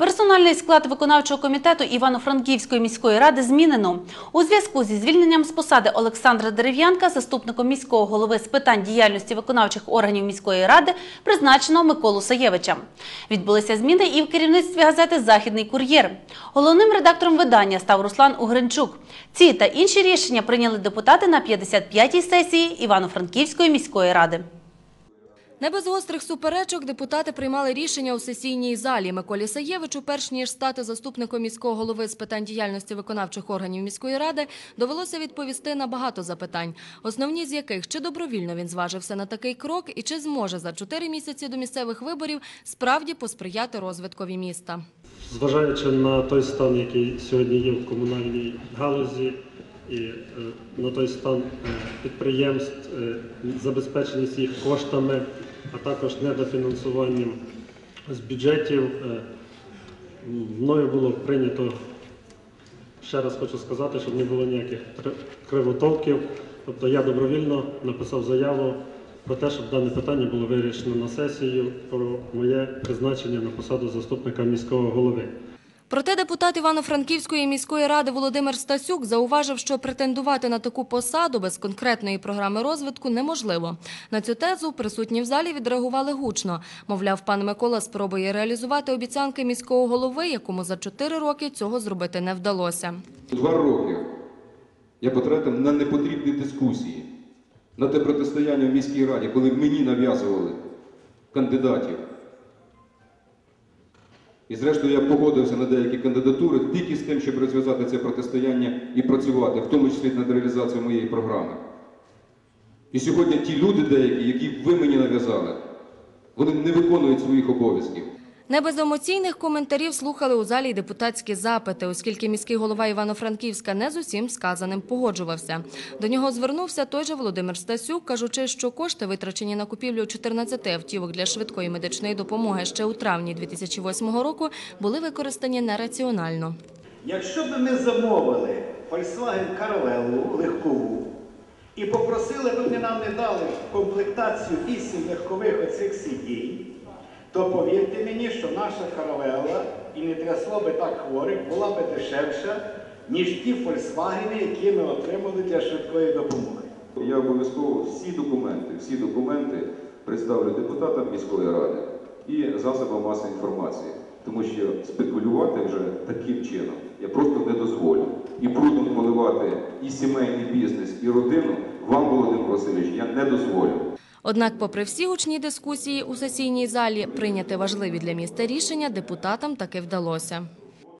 Персональний склад виконавчого комітету Івано-Франківської міської ради змінено. У зв'язку зі звільненням з посади Олександра Дерев'янка, заступником міського голови з питань діяльності виконавчих органів міської ради, призначено Миколу Саєвича. Відбулися зміни і в керівництві газети Західний кур'єр. Головним редактором видання став Руслан Угринчук. Ці та інші рішення прийняли депутати на 55-й сесії Івано-Франківської міської ради. Не без гострих суперечок депутати приймали рішення у сесійній залі. Миколі Саєвичу, перш ніж стати заступником міського голови з питань діяльності виконавчих органів міської ради, довелося відповісти на багато запитань, основні з яких чи добровільно він зважився на такий крок і чи зможе за чотири місяці до місцевих виборів справді посприяти розвиткові міста. Зважаючи на той стан, який сьогодні є в комунальній галузі, і е, на той стан е, підприємств, е, забезпеченість їх коштами, а також недофінансуванням з бюджетів, е, мною було прийнято, ще раз хочу сказати, щоб не було ніяких кривотолків. Тобто я добровільно написав заяву про те, щоб дане питання було вирішено на сесію про моє призначення на посаду заступника міського голови. Проте депутат Івано-Франківської міської ради Володимир Стасюк зауважив, що претендувати на таку посаду без конкретної програми розвитку неможливо. На цю тезу присутні в залі відреагували гучно. Мовляв, пан Микола спробує реалізувати обіцянки міського голови, якому за чотири роки цього зробити не вдалося. Два роки я потратив на непотрібні дискусії, на те протистояння в міській раді, коли мені нав'язували кандидатів. І зрештою я погодився на деякі кандидатури тільки з тим, щоб розв'язати це протистояння і працювати, в тому числі над реалізацією моєї програми. І сьогодні ті люди деякі, які ви мені нав'язали, вони не виконують своїх обов'язків. Не без емоційних коментарів слухали у залі депутатські запити, оскільки міський голова Івано-Франківська не з усім сказаним погоджувався. До нього звернувся той же Володимир Стасюк, кажучи, що кошти, витрачені на купівлю 14 автівок для швидкої медичної допомоги ще у травні 2008 року, були використані нераціонально. Якщо б ми замовили Volkswagen Caravelle легкову і попросили, б вони нам не дали комплектацію 8 легкових оцих сидінь, то повірте мені, що наша каравела і не трясло би так хворих, була би дешевша, ніж ті Volkswagen, які ми отримали для швидкої допомоги. Я обов'язково всі документи, всі документи представлю депутатам міської ради і засобам масової інформації. Тому що спекулювати вже таким чином я просто не дозволю. І брудом поливати і сімейний бізнес, і родину вам, Володимир Васильович, я не дозволю. Однак, попри всі гучні дискусії у сесійній залі, прийняти важливі для міста рішення депутатам таки вдалося.